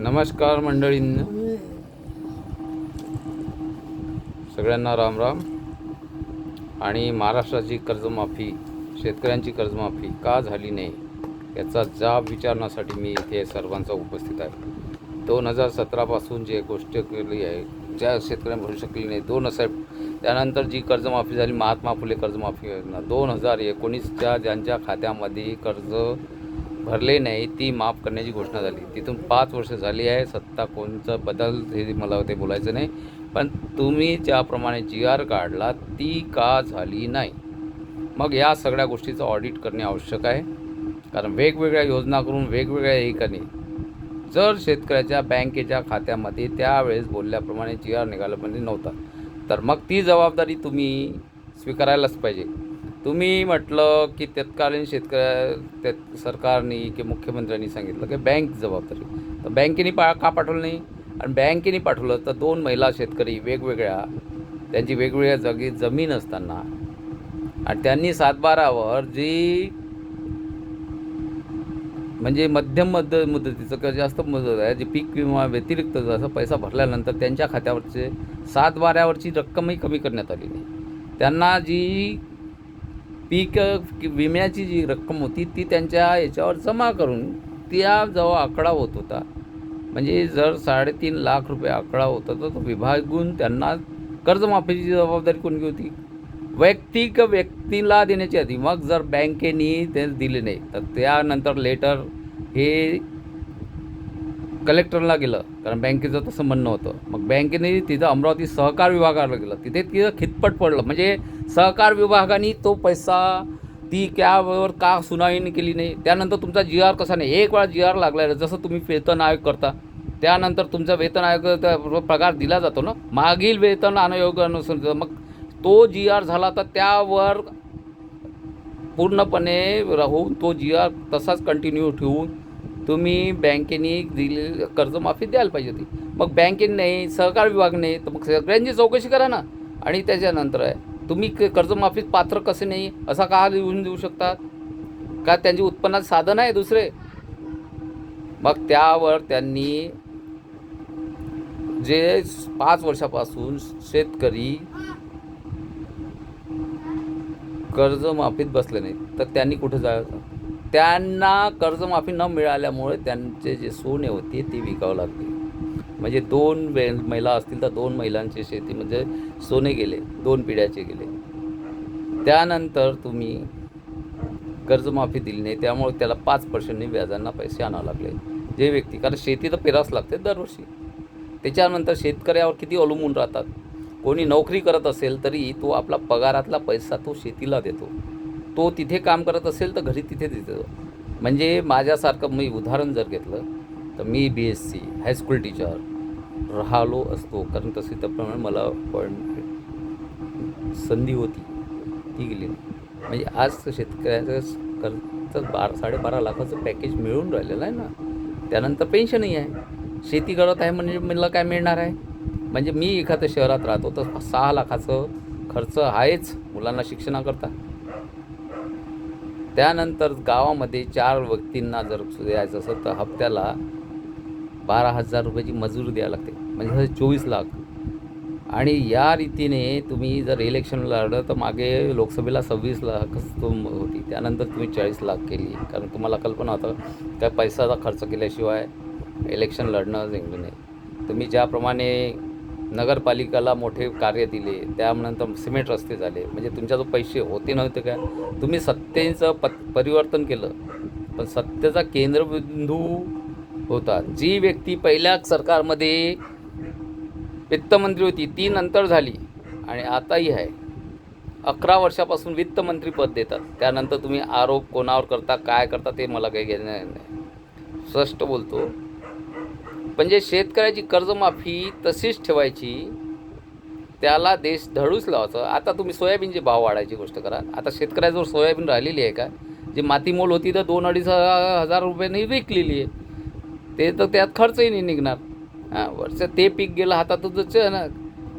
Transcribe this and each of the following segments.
नमस्कार मंडळींनो. सगळ्यांना राम राम. आणि महाराष्ट्राची कर्जमाफी शेतकऱ्यांची कर्जमाफी का झाली नाही याचा जाब विचारण्यासाठी मी इथे सर्वांचा उपस्थित आहे. दोन हजार सतरापासून जे गोष्ट केली आहे ज्या शेतकऱ्यांनी भरू शकली नाही दोन हजार त्यानंतर जी कर्जमाफी झाली महात्मा फुले कर्जमाफी योजना दोन हजार एकोणीसच्या ज्यांच्या खात्यामध्ये कर्ज भरले नाही ती माफ करण्याची घोषणा झाली. तिथून पाच वर्ष झाली आहे सत्ता कोणचा बदल हे मला ते बोलायचं नाही. पण तुम्ही ज्याप्रमाणे जी आर काढला ती का झाली नाही? मग या सगळ्या गोष्टीचं ऑडिट करणे आवश्यक आहे. कारण वेगवेगळ्या योजना करून वेगवेगळ्या हे करणे. जर शेतकऱ्याच्या बँकेच्या खात्यामध्ये त्यावेळेस बोलल्याप्रमाणे जी आर निघाल्यामध्ये म्हणजे नव्हता. तर मग ती जबाबदारी तुम्ही स्वीकारायलाच पाहिजे. तुम्ही म्हटलं की तत्कालीन शेतकऱ्या त्यात सरकारने की मुख्यमंत्र्यांनी सांगितलं की बँक जबाबदारी. तर बँकेने पा का पाठवलं नाही? आणि बँकेने पाठवलं तर दोन महिला शेतकरी वेगवेगळ्या त्यांची वेगवेगळ्या जागी जमीन असताना आणि त्यांनी सातबारावर जी म्हणजे मध्यम मध्य मुदतीचं किंवा जास्त मुदत आहे जे पीक विमा व्यतिरिक्त जसं पैसा भरल्यानंतर त्यांच्या खात्यावरचे सातबाऱ्यावरची रक्कमही कमी करण्यात आली नाही. त्यांना जी पीक विम्याची जी रक्कम होती ती त्यांच्या याच्यावर जमा करून त्या जो आकडा होत होता. म्हणजे जर साडेतीन लाख रुपये आकडा होता तर तो विभागून त्यांना कर्जमाफीची जबाबदारी कोणती होती? वैयक्तिक व्यक्तीला देण्याची आधी मग जर बँकेने ते दिले नाही तर त्यानंतर लेटर हे कलेक्टरला गेलं कारण बँकेचं तसं म्हणणं होतं. मग बँकेने तिथं अमरावती सहकार विभागाला गेलं. तिथे तिथं खितपट पडलं. म्हणजे सहकार विभागाने तो पैसा ती त्यावर का सुनावणी केली नाही? त्यानंतर तुमचा जी आर कसा नाही? एक वेळा जी आर लागला जसं तुम्ही वेतन आयोग करता त्यानंतर तुमचा वेतन आयोग पगार दिला जातो ना? मागील वेतन आयोगानुसार मग तो जी आर झाला तर त्यावर पूर्णपणे राहून तो जी आर तसाच कंटिन्यू ठेवून तुम्ही बँकेने दिलेली कर्जमाफी द्यायला पाहिजे होती. मग बँकेने नाही सहकार नाही तर मग सगळ्यांची चौकशी करा ना. आणि त्याच्यानंतर आहे तुम्ही क- कर्जमाफीत पात्र कसे नाही असा का लिहून देऊ शकतात का त्यांची उत्पन्नात साधन आहे दुसरे? मग त्यावर त्यांनी जे पाच वर्षापासून शेतकरी कर्जमाफीत बसले नाहीत तर त्यांनी कुठे जायचं? त्यांना कर्जमाफी न मिळाल्यामुळे त्यांचे जे सोने होते ते विकावं लागते म्हणजे दोन वे महिला असतील तर दोन महिलांचे शेती म्हणजे सोने गेले दोन पिढ्याचे गेले. त्यानंतर तुम्ही कर्जमाफी दिली नाही त्यामुळे त्याला पाच पर्सेंटने व्याजांना पैसे आणावे लागले. जे व्यक्ती कारण शेती तर पेरावंच लागते दरवर्षी. त्याच्यानंतर शेतकऱ्यावर किती अवलंबून राहतात. कोणी नोकरी करत असेल तरी तो आपला पगारातला पैसा तो शेतीला देतो. तो तिथे काम करत असेल तर घरी तिथे देतो. म्हणजे माझ्यासारखं मी उदाहरण जर घेतलं तर मी B S C high school teacher राहिलो असतो. कारण तसे त्याप्रमाणे मला पण संधी होती. ती गेली म्हणजे आज शेतकऱ्याचं कर्ज बारा साडेबारा लाखाचं पॅकेज मिळून राहिलेलं आहे ना. त्यानंतर पेन्शनही आहे. शेती करत आहे म्हणजे मला काय मिळणार आहे? म्हणजे मी एखाद्या शहरात राहतो तर सहा लाखाचं खर्च आहेच मुलांना शिक्षणाकरता. त्यानंतर गावामध्ये चार व्यक्तींना जर द्यायचं असेल तर हप्त्याला बारा हजार रुपयाची मजुरी द्यावी लागते. म्हणजे चोवीस लाख. आणि या रीतीने तुम्ही जर इलेक्शन लढलं तर मागे लोकसभेला सव्वीस लाखच तुम होती. त्यानंतर तुम्ही चाळीस लाख केली. कारण तुम्हाला कल्पना होतं काय पैसाचा खर्च केल्याशिवाय इलेक्शन लढणं जिंकलं नाही. तुम्ही ज्याप्रमाणे नगरपालिकाला मोठे कार्य दिले त्यानंतर सिमेंट रस्ते झाले. म्हणजे तुमच्या जो पैसे होते नव्हते काय? तुम्ही सत्तेचं प परिवर्तन केलं. पण सत्तेचा केंद्रबिंदू होता. जी व्यक्ती पहिल्या सरकारमध्ये वित्तमंत्री होती ती नंतर झाली. आणि आताही आहे. अकरा वर्षापासून वित्तमंत्रीपद देतात. त्यानंतर तुम्ही आरोप कोणावर करता काय करता ते मला काही घेणं नाही. स्पष्ट बोलतो म्हणजे शेतकऱ्याची कर्जमाफी तशीच ठेवायची. त्याला देश धडूच लावायचं. आता तुम्ही सोयाबीनचे भाव वाढायची गोष्ट करा. आता शेतकऱ्याजवळ सोयाबीन राहिलेली आहे का? जी मातीमोल होती तर दोन अडीच हजार रुपयांनी विकलेली आहे. ते तर त्यात खर्चही नाही निघणार. हां वर्ष ते पीक गेलं हातातच ना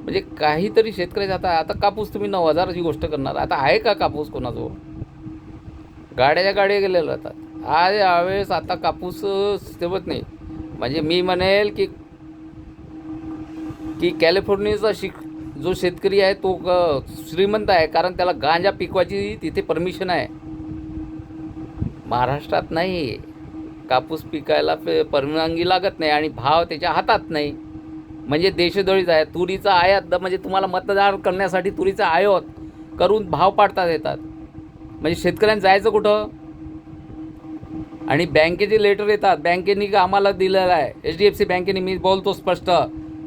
म्हणजे काहीतरी शेतकऱ्याचा आता आता कापूस तुम्ही नऊ हजाराची गोष्ट करणार. आता आहे का कापूस कोणाजवळ? गाड्याच्या गाड्या गेलेल्या राहतात. आज यावेळेस आता कापूस सेवत ठेवत नाही. म्हणजे मी म्हणेल की की कॅलिफोर्नियाचा शिक जो शेतकरी आहे तो श्रीमंत आहे कारण त्याला गांजा पिकवायची तिथे परमिशन आहे. महाराष्ट्रात नाही. कापूस पिकायला पे- परवानगी लागत नाही आणि भाव त्याच्या हातात नाही. म्हणजे देशद्रोहीच आहे. तुरीचा आयात द- म्हणजे तुम्हाला मतदार करण्यासाठी तुरीचा आयात करून भाव पाडता येतात. म्हणजे शेतकऱ्यांना जायचं कुठं? आणि बँकेचे लेटर येतात. बँकेने का आम्हाला दिलेलं आहे? एच डी एफ सी बँकेने मी बोलतो स्पष्ट.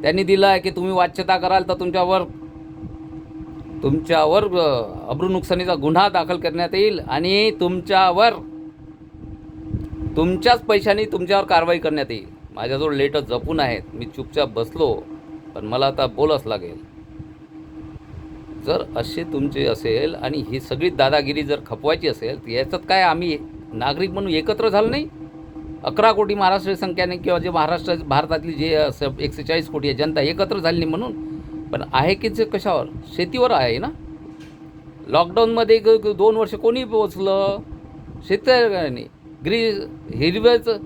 त्यांनी दिलं आहे की तुम्ही वाच्यता कराल तर तुमच्यावर तुमच्यावर अब्रू नुकसानीचा गुन्हा दाखल करण्यात येईल आणि तुमच्यावर तुमच्याच पैशाने तुमच्यावर कारवाई करण्यात येईल. माझ्याजवळ लेटर जपून आहेत. मी चुपचाप बसलो पण मला आता बोलच लागेल. जर असे तुमचे असेल आणि ही सगळी दादागिरी जर खपवायची असेल तर याच्यात काय आम्ही नागरिक म्हणून एकत्र झालं नाही. अकरा कोटी महाराष्ट्र संख्याने किंवा जे महाराष्ट्र भारतातली जे असं एकशे चाळीस कोटी आहे जनता एकत्र झाली नाही म्हणून. पण आहे की जे कशावर? शेतीवर आहे ना? लॉकडाऊनमध्ये दोन वर्ष कोणी पोचलं शेतकऱ्यांनी. ग्री हिरव्याचं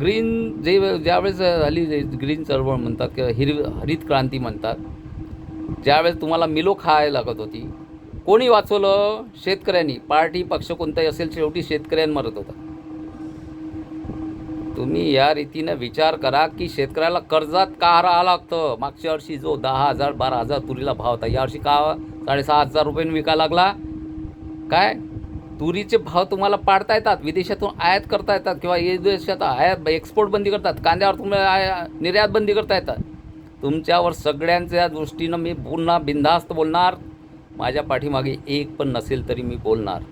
ग्रीन जे ज्यावेळेस झाली ग्रीन चळवळ म्हणतात किंवा हिरव हरित क्रांती म्हणतात ज्यावेळेस तुम्हाला मिलो खायला लागत होती कोणी वाचवलं? शेतकऱ्यांनी. पार्टी पक्ष कोणताही असेल शेवटी शेतकऱ्यांना मरत होता. तुम्ही या रीतीनं विचार करा की शेतकऱ्याला कर्जात का राहावं लागतं? मागच्या वर्षी जो दहा हजार बारा हजार तुरीला भाव होता यावर्षी का साडेसहा हजार रुपयांनी विकायला लागला? काय? तुरीचे भाव तुम्हाला पाडता येतात विदेशातून आयात करता येतात किंवा विदेशात आयात एक्सपोर्ट बंदी करतात कांद्यावर तुम्हाला आया- निर्यात बंदी करता येतात. तुमच्यावर सगळ्यांच्या दृष्टीनं मी पुन्हा बिनधास्त बोलणार. माझ्या पाठीमागे एक पण नसेल तरी मी बोलणार.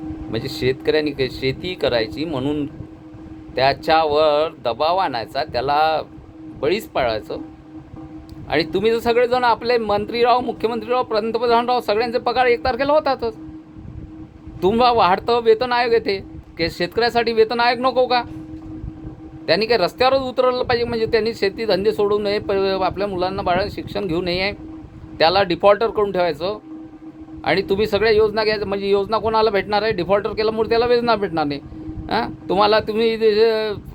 म्हणजे शेतकऱ्यांनी शेती करायची म्हणून त्याच्यावर दबाव आणायचा त्याला बळीच पाळायचं. आणि तुम्ही जर सगळेजण आपले मंत्री मुख्यमंत्रीराव मुख्यमंत्री राहो पंतप्रधान सगळ्यांचे पगार एक तारखेला होतातच. तुम्हाला वाढतं वेतन आयोग येते. की शेतकऱ्यासाठी वेतन आयोग नको का? त्यांनी काही रस्त्यावरच उतरवलं पाहिजे म्हणजे त्यांनी शेती धंदे सोडू नये प- आपल्या मुलांना बाळांना शिक्षण घेऊ नये. त्याला डिफॉल्टर करून ठेवायचं. आणि तुम्ही सगळ्या योजना घ्यायचं म्हणजे योजना कोणाला भेटणार आहे? डिफॉल्टर केल्यामुळे त्याला योजना भेटणार नाही. हां? तुम्हाला तुम्ही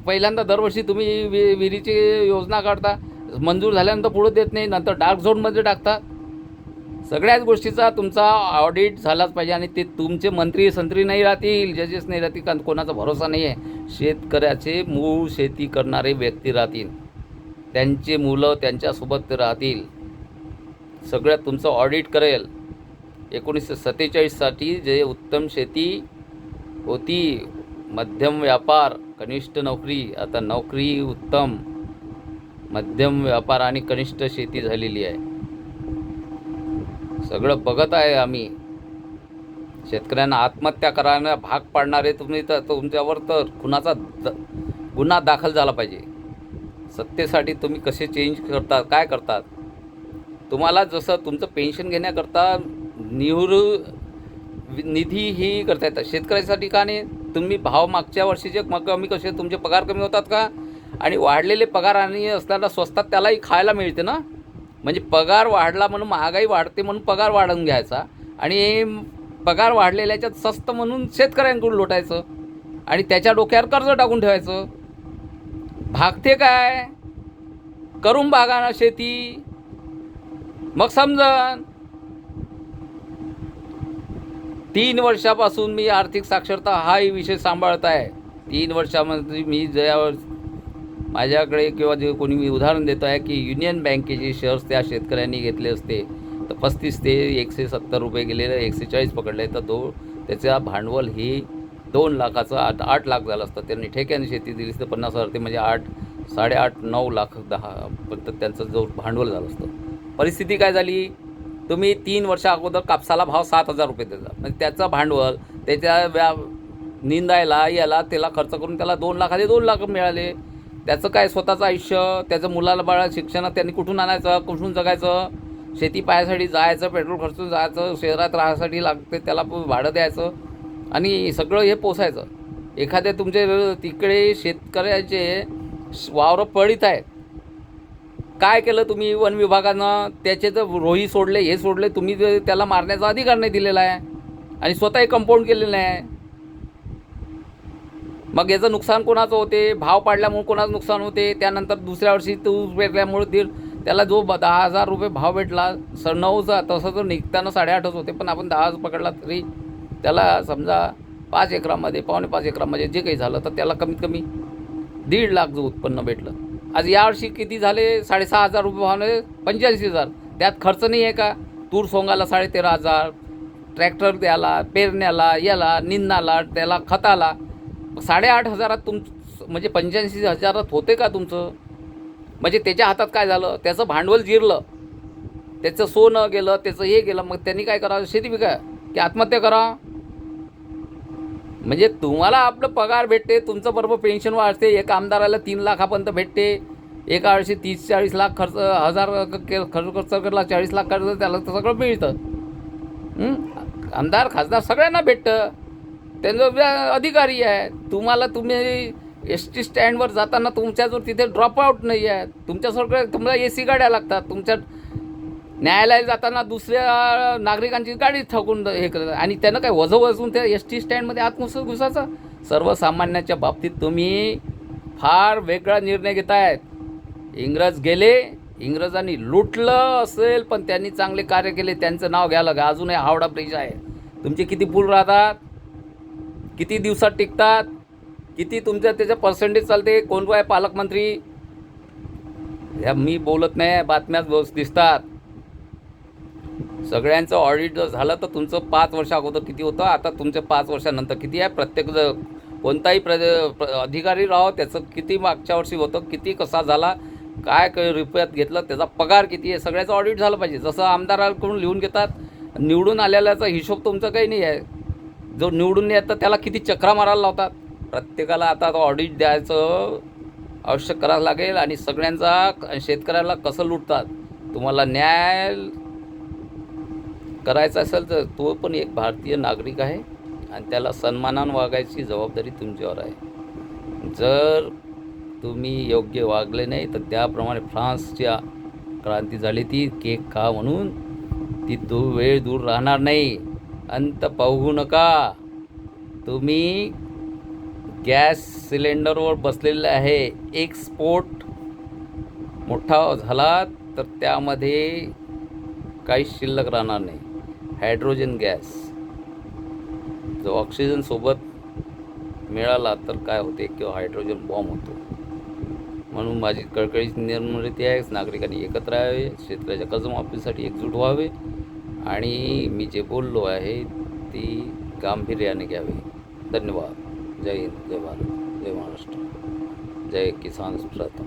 पहिल्यांदा दरवर्षी तुम्ही वि विहिरीची योजना काढता मंजूर झाल्यानंतर पुढं देत नाही नंतर डार्क झोनमध्ये टाकता. सगळ्याच गोष्टीचा तुमचा ऑडिट झालाच पाहिजे आणि ते तुमचे मंत्री संत्री नाही राहतील जजेस नाही राहतील कारण कोणाचा भरोसा नाही आहे शेतकऱ्याचे मूळ शेती करणारे व्यक्ती राहतील. त्यांचे मुलं त्यांच्यासोबत ते राहतील. सगळ्यात तुमचं ऑडिट करेल. एकोणीसशे सत्तेचाळीससाठी जे उत्तम शेती होती मध्यम व्यापार कनिष्ठ नोकरी आता नोकरी उत्तम मध्यम व्यापार आणि कनिष्ठ शेती झालेली आहे. सगळं बघत आहे आम्ही. शेतकऱ्यांना आत्महत्या करायला भाग पाडणारे तुम्ही तर तुमच्यावर तर खुनाचा द गुन्हा दाखल झाला पाहिजे. सत्तेसाठी तुम्ही कसे चेंज करतात काय करतात? तुम्हाला जसं तुमचं पेन्शन घेण्याकरता निवृ निधी ही करता येतात. शेतकऱ्यासाठी का नाही? तुम्ही भाव मागच्या वर्षीचे मग कमी कसे तुमचे पगार कमी होतात का? आणि वाढलेले पगार आणि असताना स्वस्तात त्यालाही खायला मिळते ना? म्हणजे पगार वाढला म्हणून महागाई वाढते म्हणून पगार वाढवून घ्यायचा. आणि पगार वाढलेल्याच्यात स्वस्त म्हणून शेतकऱ्यांकडून लुटायचं. आणि त्याच्या डोक्यावर कर्ज टाकून ठेवायचं. भागते काय? करून भागा ना शेती. मग समजन तीन वर्षापासून मी आर्थिक साक्षरता हाही विषय सांभाळत आहे. तीन वर्षामध्ये मी ज्यावर माझ्याकडे किंवा जे कोणी मी उदाहरण देतो आहे की युनियन बँकेचे शेअर्स त्या शेतकऱ्यांनी घेतले असते तर पस्तीस ते एकशे सत्तर रुपये गेलेले एकशे चाळीस पकडले तर दो त्याचा भांडवल ही दोन लाखाचं आठ आठ लाख झालं असतं. त्यांनी ठेक्याने शेती दिली तर पन्नास हजार ते म्हणजे आठ साडेआठ नऊ लाख दहा पण त्यांचं जो भांडवल झालं असतं. परिस्थिती काय झाली? तुम्ही तीन वर्षा अगोदर कापसाला भाव सात हजार रुपये देता म्हणजे त्याचं भांडवल त्याच्या व्या निंदायला याला त्याला खर्च करून त्याला दोन लाखाचे दोन लाख मिळाले. त्याचं काय स्वतःचं आयुष्य त्याचं मुलाला बाळा शिक्षणात त्यांनी कुठून आणायचं कुठून जगायचं? शेती पायासाठी जायचं पेट्रोल खर्चून जायचं शहरात राहायसाठी लागते त्याला भाडं द्यायचं आणि सगळं हे पोसायचं. एखाद्या तुमचे तिकडे शेतकऱ्याचे श- वावरं पडित आहेत. काय केलं तुम्ही? वन विभागानं त्याचे तर रोही सोडले हे सोडले तुम्ही ते- त्याला मारण्याचा अधिकार नाही दिलेला आहे आणि स्वतःही कंपाऊंड केलेलं आहे. मग याचं नुकसान कोणाचं होते? भाव पाडल्यामुळे कोणाचं नुकसान होते? त्यानंतर दुसऱ्या वर्षी तूर पेरल्यामुळे दीड त्याला जो ब- दहा हजार रुपये भाव भेटला स नऊचा तसं तर निघताना साडेआठच होते पण आपण दहा पकडला तरी त्याला समजा पाच एकरामध्ये पावणे पाच एकरामध्ये जे काही झालं तर त्याला कमीत कमी दीड लाख जो उत्पन्न भेटलं. आज यावर्षी किती झाले? साडेसहा हजार रुपये भावने पंच्याऐंशी हजार. त्यात खर्च नाही आहे का? तूर सोंगाला साडेतेरा हजार ट्रॅक्टर द्याला पेरण्याला याला निंदाला त्याला खताला. साडेआठ हजारात तुम म्हणजे पंच्याऐंशी हजारात होते का तुमचं? म्हणजे त्याच्या हातात काय झालं? त्याचं भांडवल जिरलं. त्याचं सोनं गेलं त्याचं हे गेलं. मग त्यांनी काय करावं? शेती पिका की आत्महत्या करा. म्हणजे तुम्हाला आपलं पगार भेटते तुमचं बरोबर पेन्शन वाढते एक आमदाराला तीन लाखापर्यंत भेटते एका वर्षी तीस चाळीस लाख खर्च हजार के- खर्च खर्च केला चाळीस लाख खर्च त्याला तर सगळं मिळतं. आमदार खासदार सगळ्यांना भेटतं. त्यांचं अधिकारी आहे. तुम्हाला तुम्ही एस टी स्टँडवर जाताना तुमच्याजवळ तिथे ड्रॉपआउट नाही आहे तुमच्यासारखं तुम्हाला ए सी गाड्या लागतात. तुमच्या न्यायालयात जाताना दुसऱ्या नागरिकांची गाडी ठकून हे करत आणि त्यानं काय वजं वजून त्या एस टी स्टँडमध्ये आत घुसायचं? सर्वसामान्याच्या बाबतीत तुम्ही फार वेगळा निर्णय घेत आहेत इंग्रज गेले इंग्रजांनी लुटलं असेल पण त्यांनी चांगले कार्य केले त्यांचं नाव घ्यायला का अजूनही हावडा ब्रिज आहे. तुमचे किती पूल राहतात? किती दिवसात टिकतात? किती तुमच्या त्याचं पर्सेंटेज चालते? कोण आहे पालकमंत्री? या मी बोलत नाही बातम्याच बस दिसतात. सगळ्यांचं ऑडिट जर झालं तर तुमचं पाच वर्ष अगोदर किती होतं? आता तुमचं पाच वर्षानंतर किती आहे? प्रत्येक ज- कोणताही प्र प्र- अधिकारी राहो त्याचं किती मागच्या वर्षी होतं? किती कसा झाला? काय काय रुपयात घेतलं? त्याचा पगार किती आहे? सगळ्याचं ऑडिट झालं पाहिजे. जसं आमदाराकडून लिहून घेतात निवडून आलेल्याचा हिशोब तुमचा काही नाही आहे. जो निवडून नाही तर त्याला किती चक्रा मारायला लावतात? प्रत्येकाला आता ऑडिट द्यायचं आवश्यक करावं लागेल आणि सगळ्यांचा क- शेतकऱ्याला कसं लुटतात? तुम्हाला न्याय करायचा असेल तर तो पण एक भारतीय नागरिक आहे आणि त्याला सन्मानानं वागायची जबाबदारी तुमच्यावर आहे. जर तुम्ही योग्य वागले नाही तर त्याप्रमाणे फ्रान्सच्या क्रांती झाली ती केक खा म्हणून. ती तो वेळ दूर राहणार नाही. अंत पाहू नका. तुम्ही गॅस सिलेंडरवर बसलेले आहे. एक्सपोर्ट मोठा झाला तर त्यामध्ये काही शिल्लक राहणार नाही. Hydrogen gas. जो ऑक्सिजनसोबत मिळाला तर काय होते? किंवा हायड्रोजन बॉम्ब होतो. म्हणून माझी कळकळीची निर्मती आहे नागरिकांनी एकत्र यावे शेतकऱ्याच्या कर्जमाफीसाठी एकजूट व्हावे आणि मी जे बोललो आहे ती गांभीर्याने घ्यावी. धन्यवाद. जय हिंद जय भारत जय महाराष्ट्र. जय किसान प्रथम